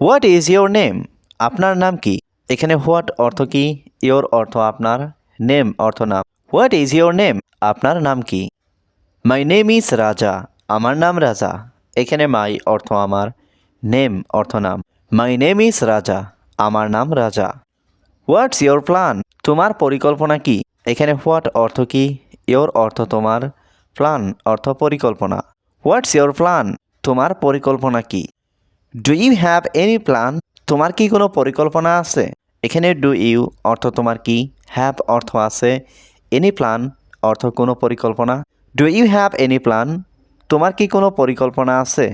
What is your name আপনার নাম কি? এখানে হোয়াট অর্থ কি? ইয়োর অর্থ আপনার নেম অর্থ নাম হোয়াট ইজ ইয়োর নেম আপনার নাম কি? মাই নেম ইজ রাজা আমার নাম রাজা এখানে মাই অর্থ আমার নেম অর্থ নাম। মাই নেম ইজ রাজা আমার নাম রাজা হোয়াটস ইয়োর প্ল্যান তোমার পরিকল্পনা কি? এখানে হোয়াট অর্থ কি? ইয়োর অর্থ তোমার প্ল্যান অর্থ পরিকল্পনা। হোয়াটস ইয়োর প্ল্যান তোমার পরিকল্পনা কি? Do you have any plan তোমার কি কোনো পরিকল্পনা আছে? এখানে ডু ইউ অর্থ তোমার কি? হ্যাভ অর্থ আছে। এনি প্ল্যান অর্থ কোনো পরিকল্পনা? Do you have any plan তোমার কি কোনো পরিকল্পনা আছে?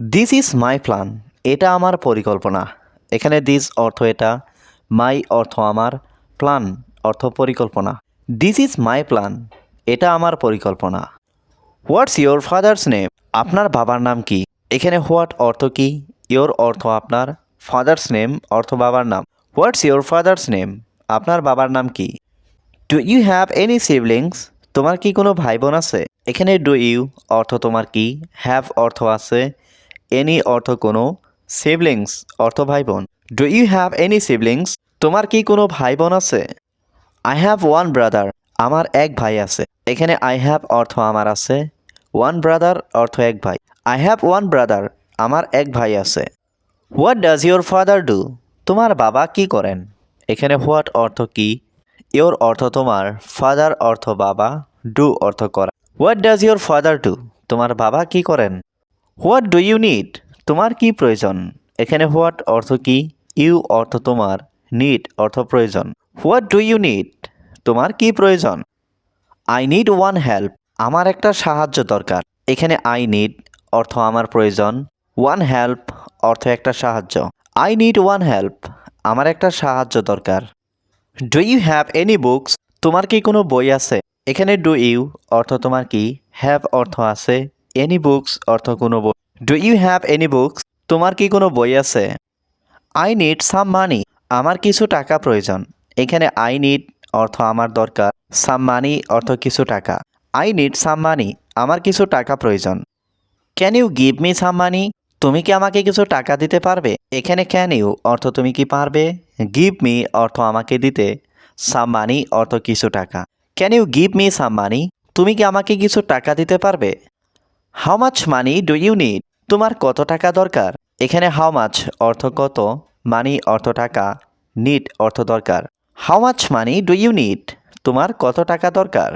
দিস ইজ মাই প্ল্যান এটা আমার পরিকল্পনা। এখানে দিস অর্থ এটা। মাই অর্থ আমার প্ল্যান অর্থ পরিকল্পনা। দিস ইজ মাই প্ল্যান এটা আমার পরিকল্পনা। হোয়াটস ইয়োর ফাদার্স নেম আপনার বাবার নাম কি? এখানে হোয়াট অর্থ কি? ইয়োর অর্থ আপনার ফাদার্স নেম, অর্থ বাবার নাম। What's your father's name? আপনার বাবার নাম কি? Do you have any siblings? তোমার কি কোনো ভাই বোন আছে? এখানে ডু ইউ, অর্থ তোমার কি? হ্যাভ অর্থ আছে। এনি অর্থ কোনো? সিবলিংস, অর্থ ভাই বোন do you have any siblings? তোমার কি কোনো ভাই বোন আছে? আই হ্যাভ ওয়ান ব্রাদার, আমার এক ভাই আছে। এখানে আই হ্যাভ অর্থ আমার আছে। ওয়ান ব্রাদার অর্থ এক ভাই। আই হ্যাভ ওয়ান ব্রাদার আমার এক ভাই আছে। What does your father do তোমার বাবা কি করেন? এখানে হোয়াট অর্থ কি? ইয়োর অর্থ তোমার ফাদার অর্থ বাবা ডু অর্থ করা। What does your father do তোমার বাবা কি করেন? হোয়াট ডু ইউ নিড তোমার কি প্রয়োজন? এখানে হোয়াট অর্থ কি? ইউ অর্থ তোমার নিড অর্থ প্রয়োজন। হোয়াট ডু ইউ নিড তোমার কি প্রয়োজন? আই নিড ওয়ান হেল্প আমার একটা সাহায্য দরকার। এখানে আই নিড অর্থ আমার প্রয়োজন। ওয়ান হেল্প অর্থ একটা সাহায্য। আই নিড ওয়ান হেল্প আমার একটা সাহায্য দরকার। Do you have any books তোমার কি কোনো বই আছে? এখানে ডু ইউ অর্থ তোমার কি? হ্যাভ অর্থ আছে। এনি বুকস অর্থ কোনো বই? Do you have any books তোমার কি কোনো বই আছে? আই নিড সাম মানি আমার কিছু টাকা প্রয়োজন। এখানে আই নিড অর্থ আমার দরকার। সাম মানি অর্থ কিছু টাকা। আই নিড সাম মানি আমার কিছু টাকা প্রয়োজন। Can you give me some money তুমি কি আমাকে কিছু টাকা দিতে পারবে? এখানে ক্যান ইউ অর্থ তুমি কি পারবে? গিভ মি অর্থ আমাকে দিতে। সাম মানি অর্থ কিছু টাকা। Can you give me some money তুমি কি আমাকে কিছু টাকা দিতে পারবে? How much money do you need তোমার কত টাকা দরকার? এখানে হাউ মাচ অর্থ কত? মানি অর্থ টাকা। নিড অর্থ দরকার। How much money do you need তোমার কত টাকা দরকার?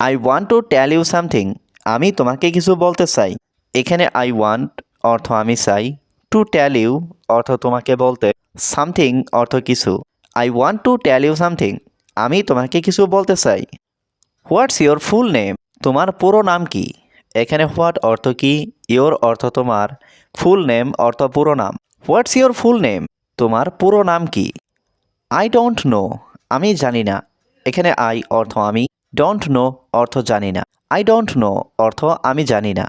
I want to tell you something আমি তোমাকে কিছু বলতে চাই। এখানে আই ওয়ান্ট অর্থ আমি চাই। টু টেল ইউ অর্থ তোমাকে বলতে। সামথিং অর্থ কিছু। I want to tell you something আমি তোমাকে কিছু বলতে চাই। হোয়াটস ইয়োর ফুল নেম তোমার পুরো নাম কি? এখানে হোয়াট অর্থ কি? ইয়োর অর্থ তোমার। ফুল নেম অর্থ পুরো নাম। হোয়াটস ইয়োর ফুল নেম তোমার পুরো নাম কি? আই ডোন্ট নো আমি জানি না। এখানে আই অর্থ আমি। ডোন্ট নো অর্থ জানি না। আই ডোন্ট নো অর্থ আমি জানি না।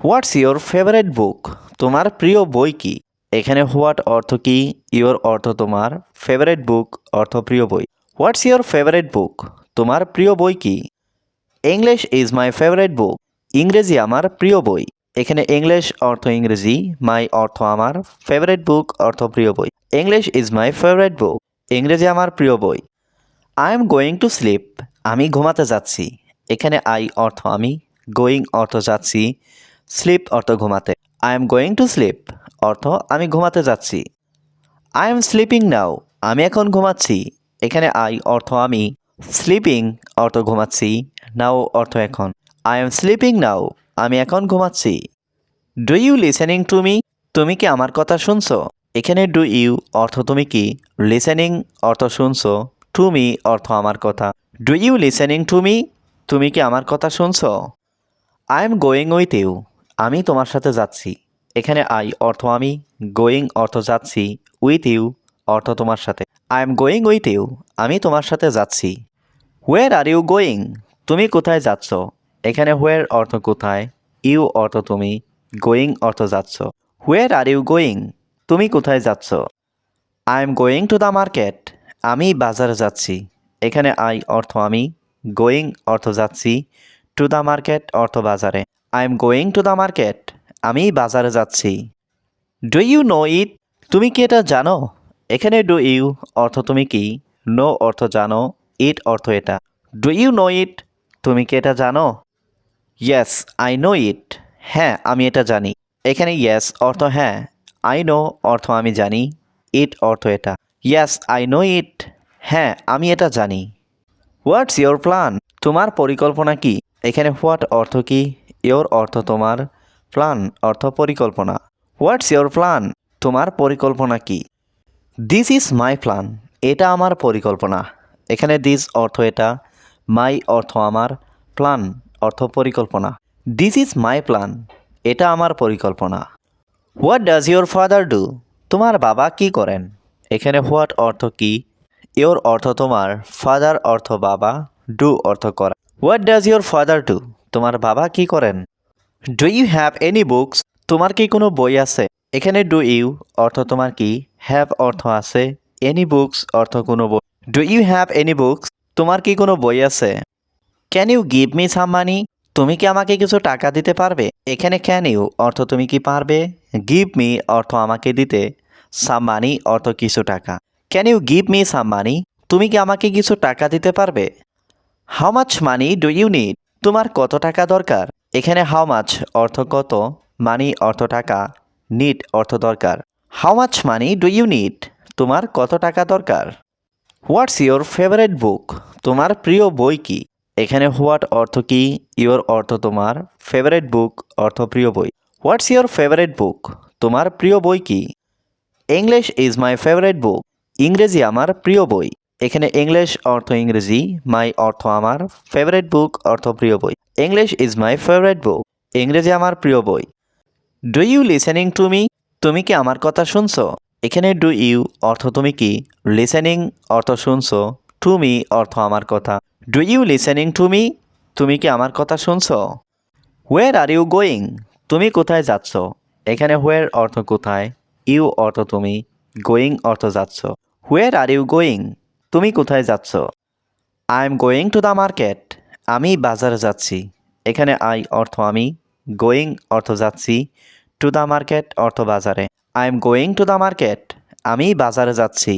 হোয়াটস ইয়োর ফেভারেট বুক তোমার প্রিয় বই কি? এখানে হোয়াট অর্থ কি? ইয়োর অর্থ তোমার ফেভারেট বুক অর্থ প্রিয় বই। হোয়াটস ইয়োর ফেভারেট বুক তোমার প্রিয় বই কি? English is my favourite book ইংরেজি আমার প্রিয় বই। এখানে ইংলিশ অর্থ ইংরেজি মাই অর্থ আমার ফেভারেট বুক অর্থ প্রিয় বই। English is my favourite book ইংরেজি আমার প্রিয় বই। I am going to sleep আমি ঘুমাতে যাচ্ছি। এখানে আই অর্থ আমি গোয়িং অর্থ যাচ্ছি স্লিপ অর্থ ঘুমাতে। I am going to sleep অর্থ আমি ঘুমাতে যাচ্ছি। আই এম স্লিপিং নাও আমি এখন ঘুমাচ্ছি। এখানে আই অর্থ আমি স্লিপিং অর্থ ঘুমাচ্ছি নাও অর্থ এখন। আই এম স্লিপিং নাও আমি এখন ঘুমাচ্ছি। Do you listening to me তুমি কি আমার কথা শুনছো? এখানে ডু ইউ অর্থ তুমি কি? লিসেনিং অর্থ শুনছো টু মি অর্থ আমার কথা। Do you listening to me তুমি কি আমার কথা শুনছ? I am going with you আমি তোমার সাথে যাচ্ছি। এখানে আই অর্থ আমি গোয়িং অর্থ যাচ্ছি উইথ ইউ অর্থ তোমার সাথে। I am going with you আমি তোমার সাথে যাচ্ছি। হোয়ার আর ইউ গোয়িং তুমি কোথায় যাচ্ছ? এখানে হোয়ার অর্থ কোথায় ইউ অর্থ তুমি গোয়িং অর্থ যাচ্ছ। হোয়ার আর ইউ গোয়িং তুমি কোথায় যাচ্ছ? I am going to the market আমি বাজারে যাচ্ছি। এখানে আই অর্থ আমি গোয়িং অর্থ যাচ্ছি টু দ্য মার্কেট অর্থ বাজারে। I am going to the market আমি বাজারে যাচ্ছি। ডু ইউ নো ইট তুমি কি এটা জানো? এখানে ডু ইউ অর্থ তুমি কি? নো অর্থ জানো ইট অর্থ এটা। ডু ইউ নো ইট তুমি কি এটা জানো? ইয়েস আই নো ইট হ্যাঁ আমি এটা জানি। এখানে ইয়েস অর্থ হ্যাঁ আই নো অর্থ আমি জানি ইট অর্থ এটা। ইয়েস আই নো ইট হ্যাঁ আমি এটা জানি। হোয়াটস ইয়োর প্ল্যান তোমার পরিকল্পনা কি? এখানে হোয়াট অর্থ কি? ইয়োর অর্থ তোমার প্ল্যান অর্থ পরিকল্পনা। হোয়াটস ইয়োর প্ল্যান তোমার পরিকল্পনা কি? দিস ইজ মাই প্ল্যান এটা আমার পরিকল্পনা। এখানে দিস অর্থ এটা মাই অর্থ আমার প্ল্যান অর্থ পরিকল্পনা। দিস ইজ মাই প্ল্যান এটা আমার পরিকল্পনা। What does your father do তোমার বাবা কি করেন? এখানে হোয়াট অর্থ কি? ইয়োর অর্থ তোমার, ফাদার অর্থ বাবা, ডু অর্থ করা। What does your father do তোমার বাবা কি করেন? Do you have any books তোমার কি কোনো বই আছে? এখানে ডু ইউ অর্থ তোমার কি? হ্যাভ অর্থ আছে। এনি বুকস অর্থ কোনো বই। Do you have any books তোমার কি কোনো বই আছে? Can you give me some money তুমি কি আমাকে কিছু টাকা দিতে পারবে? এখানে ক্যান ইউ অর্থ তুমি কি পারবে? গিভ মি অর্থ আমাকে দিতে। সাম মানি অর্থ কিছু টাকা। Can you give me some money তুমি কি আমাকে কিছু টাকা দিতে পারবে? How much money do you need তোমার কত টাকা দরকার? এখানে হাউ মাচ অর্থ কত? মানি অর্থ টাকা নিড অর্থ দরকার। How much money do you need তোমার কত টাকা দরকার? হোয়াটস ইয়োর ফেভারেট বুক তোমার প্রিয় বই কি? এখানে হোয়াট অর্থ কি? ইয়োর অর্থ তোমার ফেভারেট বুক অর্থ প্রিয় বই। হোয়াটস ইয়োর ফেভারেট বুক তোমার প্রিয় বই কি? English is my favourite book ইংরেজি আমার প্রিয় বই। এখানে ইংলিশ অর্থ ইংরেজি মাই অর্থ আমার ফেভারেট বুক অর্থ প্রিয় বই। English is my favourite book ইংরেজি আমার প্রিয় বই। Do you listening to me তুমি কি আমার কথা শুনছো? এখানে ডু ইউ অর্থ তুমি কি? লিসেনিং অর্থ শুনছো। টু মি অর্থ আমার কথা। Do you listening to me তুমি কি আমার কথা শুনছো? হোয়ার আর ইউ গোয়িং তুমি কোথায় যাচ্ছ? এখানে হোয়ার অর্থ কোথায়? ইউ অর্থ তুমি। গোয়িং অর্থ যাচ্ছ? হোয়ের আর ইউ গোয়িং তুমি কোথায় যাচ্ছ? I am going to the market আমি বাজারে যাচ্ছি। এখানে আই অর্থ আমি গোয়িং অর্থ যাচ্ছি টু দ্য মার্কেট অর্থ বাজারে। I am going to the market আমি বাজারে যাচ্ছি।